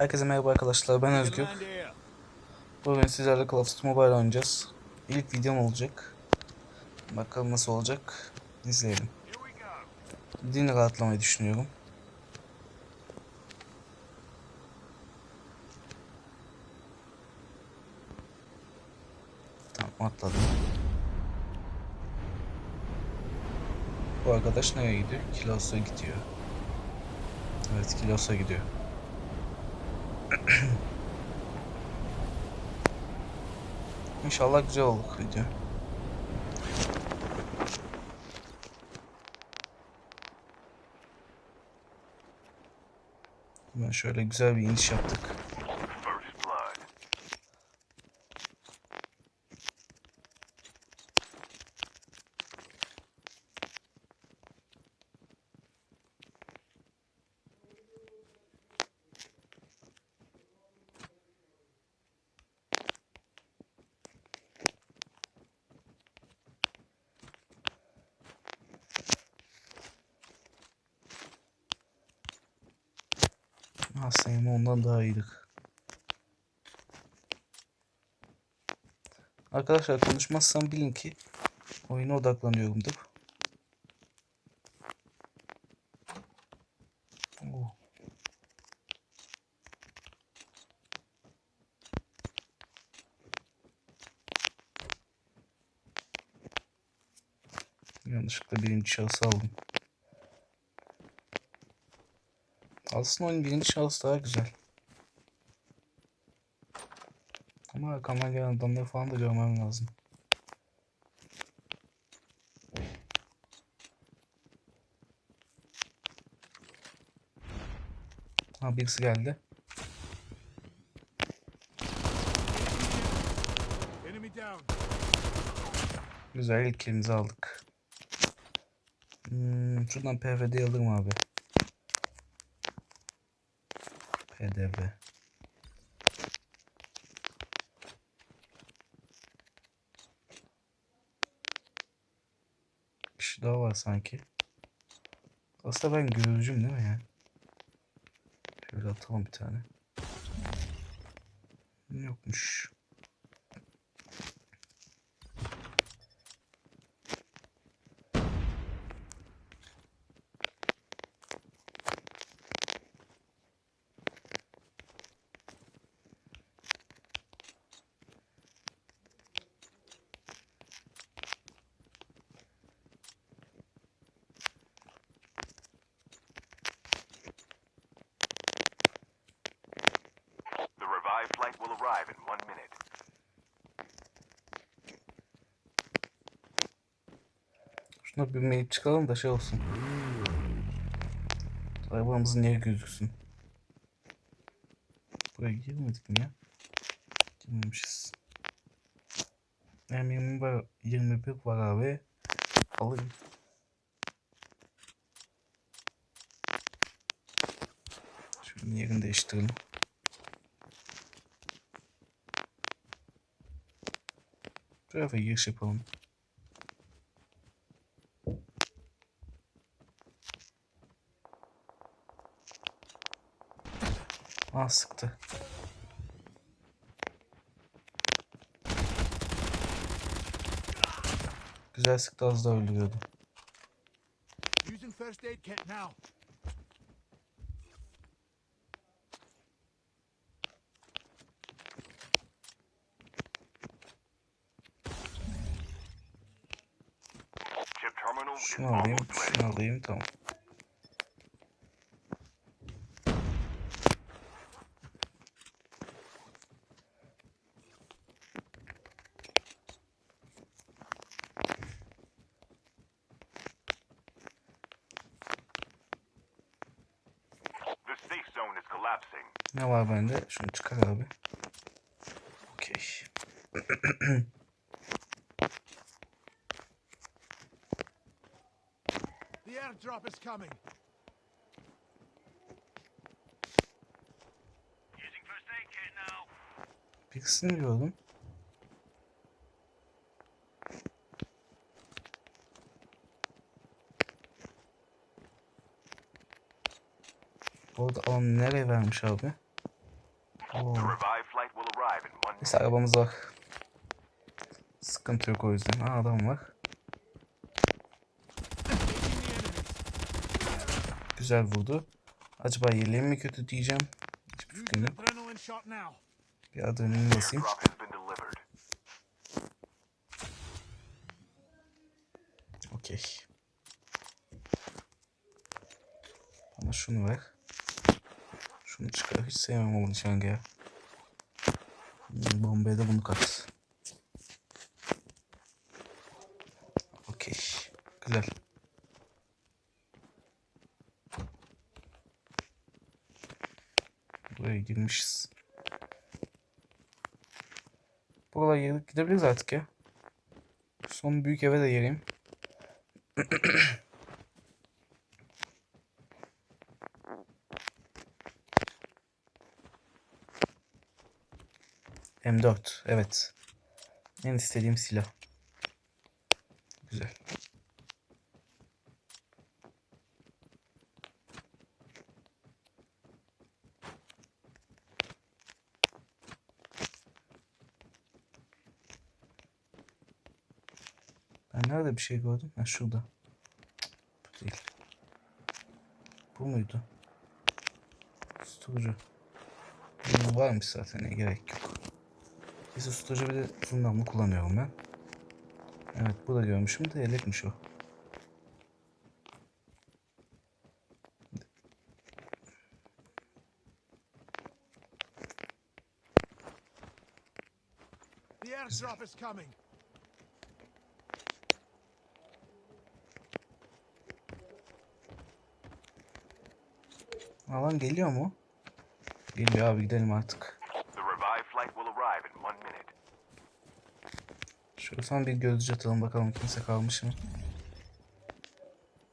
Herkese merhaba arkadaşlar ben Özgür. Bugün sizlerle Call of Duty Mobile oynayacağız. İlk videom olacak. Bakalım nasıl olacak. İzleyelim. Dini rahatlamayı düşünüyorum. Tamam atladım. Bu arkadaş nereye gidiyor? Kilos'a gidiyor. Evet Kilos'a gidiyor. İnşallah güzel olur video. Ben şöyle güzel bir iniş yaptık. Aslında ondan daha iyiydik. Arkadaşlar konuşmazsam bilin ki oyuna odaklanıyorumdur. Oo. Yanlışlıkla birinci şahıs aldım. Aslında oyun birinci şahıs daha güzel. Ama arkamdan gelen adamları falan da görmem lazım. Ha birisi geldi. Güzel ilk elimizi aldık. Hmm, şuradan PVD alırım abi. PDV. Bir şey daha var sanki. Aslında ben görücüm değil mi ya? Şöyle atalım bir tane. Yokmuş. Şuna bir mail çıkalım da şey olsun. Arabamızın yeri gözüksün. Buraya girmedik mi ya? Girmemişiz. M20 var, 21 var abi. Alayım. Şunun yerini değiştirelim. Bir giriş yapalım. Sıktı. Güzel sıktı az da öldürüyordu. Şunu alayım, şunu alayım tamam. The safe zone is collapsing. Ne var bende? Şunu çıkar abi. Okey. The airdrop is coming. Gördüm. Bu arada alanı nereye vermiş abi? Oo. Neyse arabamız var. Sıkıntı yok o yüzden. Ha adam var. Güzel vurdu. Acaba yerliğim mi kötü diyeceğim. Hiçbir fikrim yok. Bir adrenalin basayım. Okey. Ama şunu ver. Şunu çıkar. Hiç sevmem o nişangahı. ya. Bombaya da bunu kat. Okey. Güzel. Buraya girmişiz. Buralara girdik gidebiliriz artık ya. Son büyük eve de gireyim. M4 evet. En istediğim silah. Güzel. Ben nerede bir şey gördüm? Ha şurada. Bu değil. Bu muydu? Susturucu. Bu varmış zaten ne gerek yok. Bir susturucu bir de uzun namlu kullanıyorum ben. Evet bu da görmüşüm de yelekmiş o. The airdrop is coming. Alan geliyor mu? Geliyor abi gidelim artık. Şöyle son bir gözcü atalım bakalım kimse kalmış mı?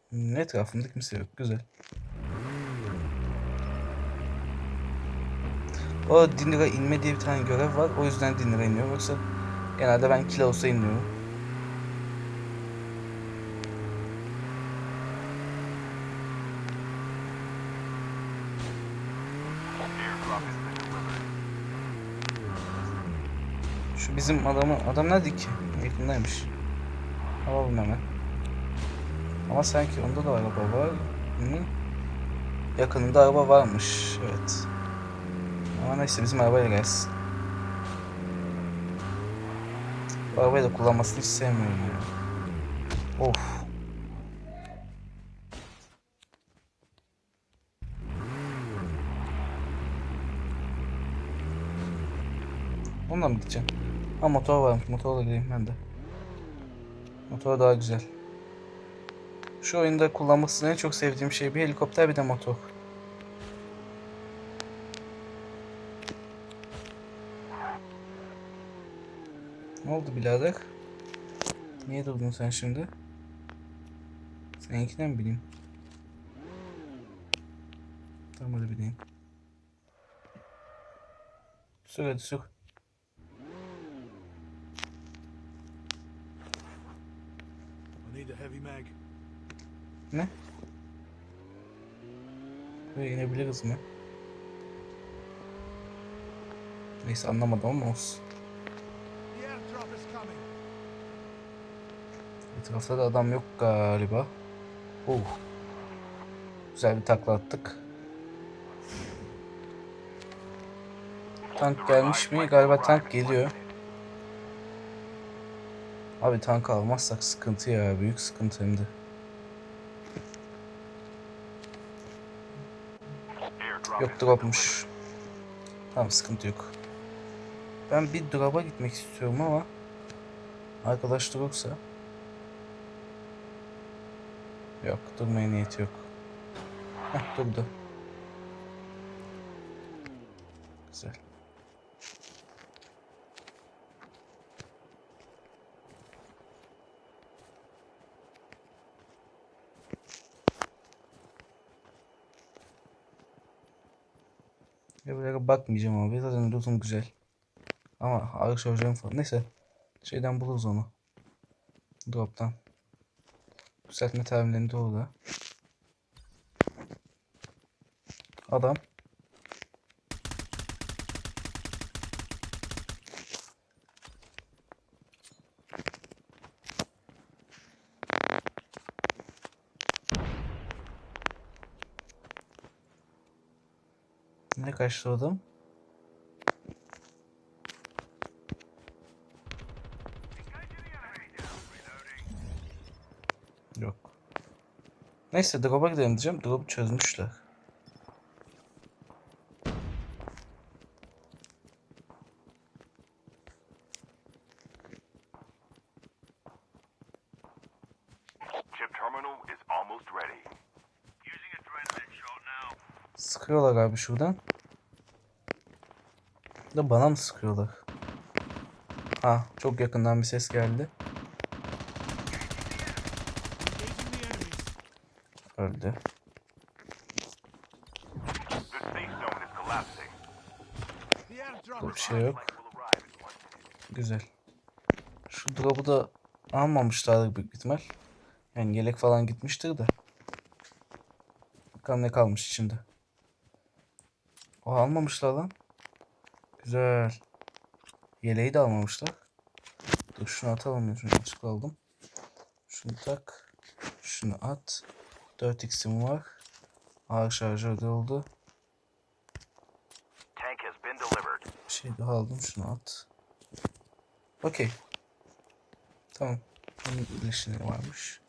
Hmm, Etrafında kimse yok. Güzel. O Dinner'a inme diye bir tane görev var. O yüzden Dinner'a iniyorum. Yoksa genelde ben Kilaos'a iniyorum. Airdrop has been delivered. Şu bizim adamı... Adam nerede ki? Yakındaymış. Alalım hemen. Ama sanki onda da araba var. Hı? Yakınında araba varmış. Evet. Ama neyse bizim arabaya gelsin. Bu arabayı da kullanmasını hiç sevmiyorum ya. Of. Bununla mı gideceğim? Ha motor varmış. Motorla gideyim ben de. Motor daha güzel. Şu oyunda kullanmasını en çok sevdiğim şey bir helikopter bir de motor. Ne oldu birader? Niye durdun sen şimdi? Seninkine mi bineyim? Tamam hadi bineyim. Sür hadi sür. Ne? Buraya inebiliriz mi? Neyse anlamadım ama olsun. Etrafta da adam yok galiba. Oh. Güzel bir takla attık. Tank gelmiş mi? Galiba tank geliyor. Abi tank almazsak sıkıntı ya. Büyük sıkıntı hem de. Yok dropmuş. Tamam sıkıntı yok. Ben bir drop'a gitmek istiyorum ama arkadaş yoksa Yok durmaya niyeti yok. Heh durdu. Güzel. Evlere bakmayacağım abi. Zaten lootum güzel. Ama ağır şarjörüm falan. Neyse. Şeyden buluruz onu. Drop'tan. Yükseltme terminalinde orada. Adam. Adam? Yok. Neyse drop'a gidelim diyeceğim. Drop'u çözmüşler. Sıkıyorlar abi şuradan. Da bana mı sıkıyorlar? Ha çok yakından bir ses geldi. Öldü. Bir şey yok. Güzel. Şu drop'u da almamışlardır büyük ihtimal. Yani yelek falan gitmiştir de. Bakalım ne kalmış içinde. O almamışlar lan. Güzel. Yeleği de almamışlar. Dur şunu atalım. Şunu açık aldım. Şunu tak. Şunu at. 4x'im var. Ağır şarjör de oldu. Bir şey daha aldım. Şunu at. Okey. Tamam. Bunun iyileşini varmış.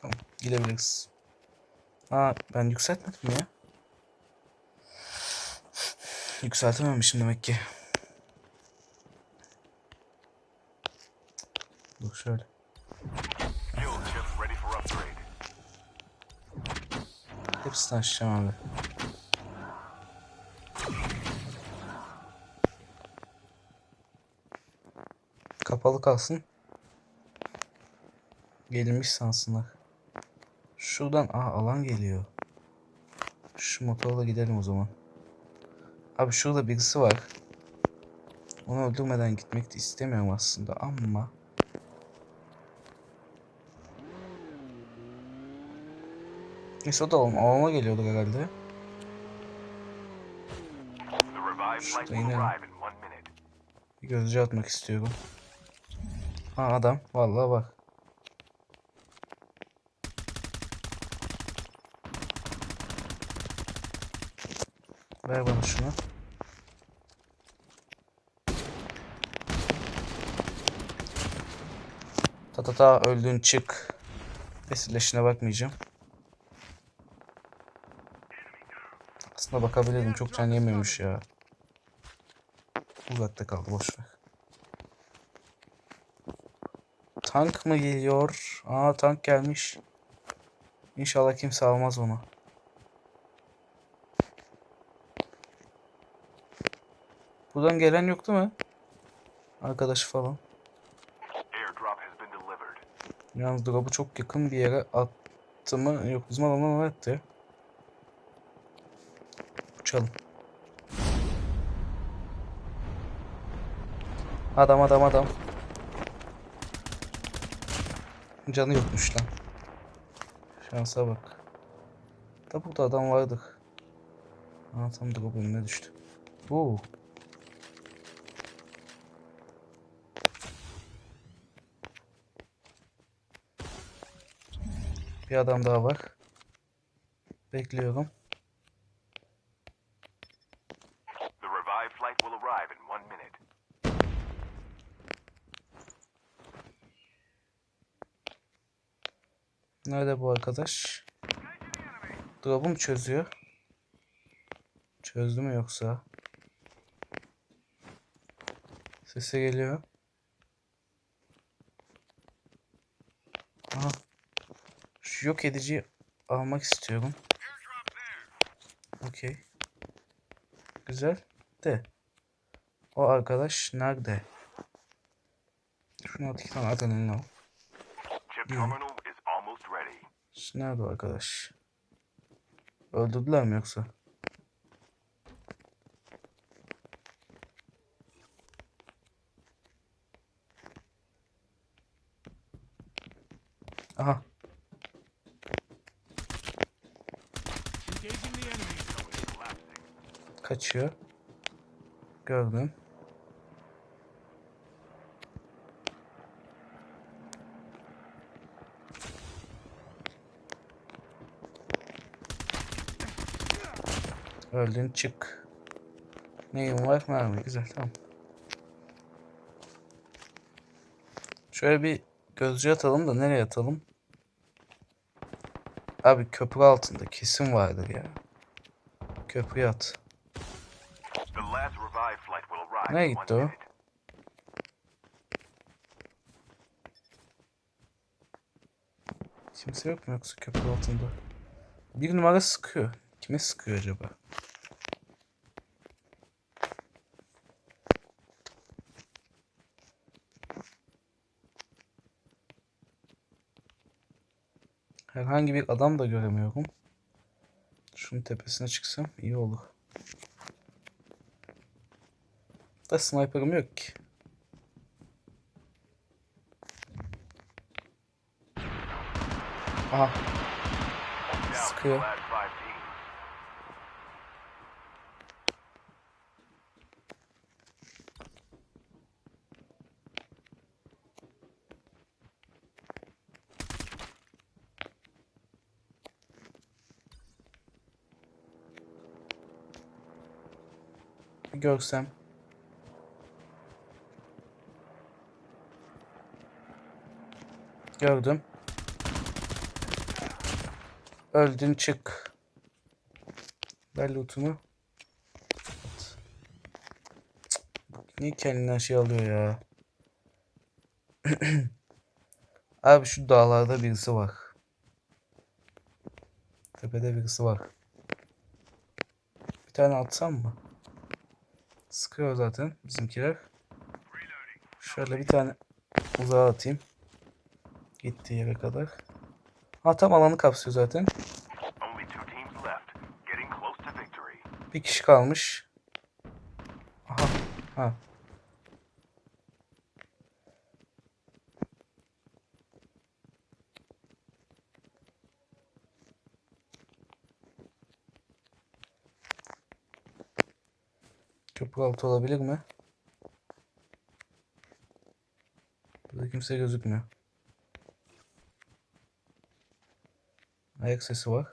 Tamam. Gidebiliriz. Aa ben yükseltmedim ya. Yükseltememişim demek ki. Dur şöyle. Hepsini açacağım abi. Kapalı kalsın. Gelinmiş sansınlar. Şuradan aha alan geliyor. Şu motorla gidelim o zaman. Abi şurada birisi var. Onu öldürmeden gitmek de istemiyorum aslında ama Neyse o da alana geliyordu herhalde. Will inelim. Bir gözcü atmak istiyorum. Ha adam. Vallahi bak. Ver bana şunu. Ta ta ta öldün çık. Esirleşine bakmayacağım. Aslında bakabilirdim. Çok can yemiyormuş ya. Uzakta kaldı boş ver. Tank mı geliyor? Aa tank gelmiş. İnşallah kimse almaz onu. Buradan gelen yok değil mi? Arkadaşı falan. Yalnız drop'u çok yakın bir yere attı mı? Yok bizim adamlar ne attı? Uçalım. Adam adam adam. Canı yokmuş lan. Şansa bak. Da burada adam vardı. Aa tam drop önüne düştü. Oo. Bir adam daha var. Bekliyorum. Nerede bu arkadaş? Drop'u mu çözüyor? Çözdü mü yoksa? Sesi geliyor. Şu yok edici almak istiyorum. Okey. Güzel. De. O arkadaş nerede? Şunu at iki tane adrenalin al. Nerede o arkadaş? Öldürdüler mi yoksa? Aha. Kaçıyor. Gördüm. Öldün çık. Neyim var? Mermi. Güzel tamam. Şöyle bir gözcü atalım da nereye atalım? Abi köprü altında kesin vardır ya. Köprüye at. Nereye gitti o? Kimse yok mu yoksa köprü altında? Bir numara sıkıyor. Kime sıkıyor acaba? Herhangi bir adam da göremiyorum. Şunun tepesine çıksam iyi olur. Da sniper'ım yok ki. Aha Sıkıyor. görsem. Gördüm. Öldün çık. Ver loot'umu. Niye kendinden şey alıyor ya? Abi şu dağlarda birisi var. Tepede birisi var. Bir tane atsam mı? Sıkıyor zaten bizimkiler. Şöyle bir tane uzağa atayım. Gittiği yere kadar. Ha tam alanı kapsıyor zaten. Bir kişi kalmış. Aha. Ha. Köprü altı olabilir mi? Burada kimse gözükmüyor. Ayak sesi var.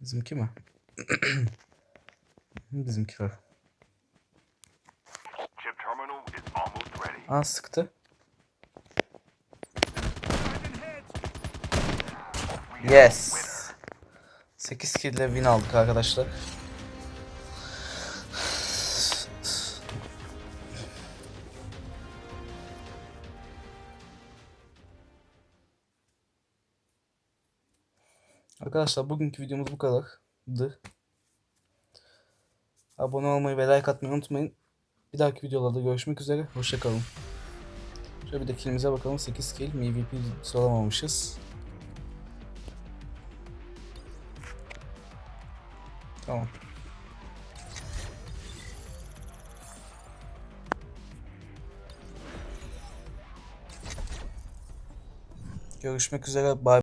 Bizimki mi? Almost ready. Aa sıktı. Yes. 8 kill ile win aldık arkadaşlar. Arkadaşlar bugünkü videomuz bu kadardı. Abone olmayı ve like atmayı unutmayın. Bir dahaki videolarda görüşmek üzere. Hoşçakalın. Şöyle bir de killimize bakalım. 8 kill. MVP soramamışız. Tamam. Görüşmek üzere. Bye.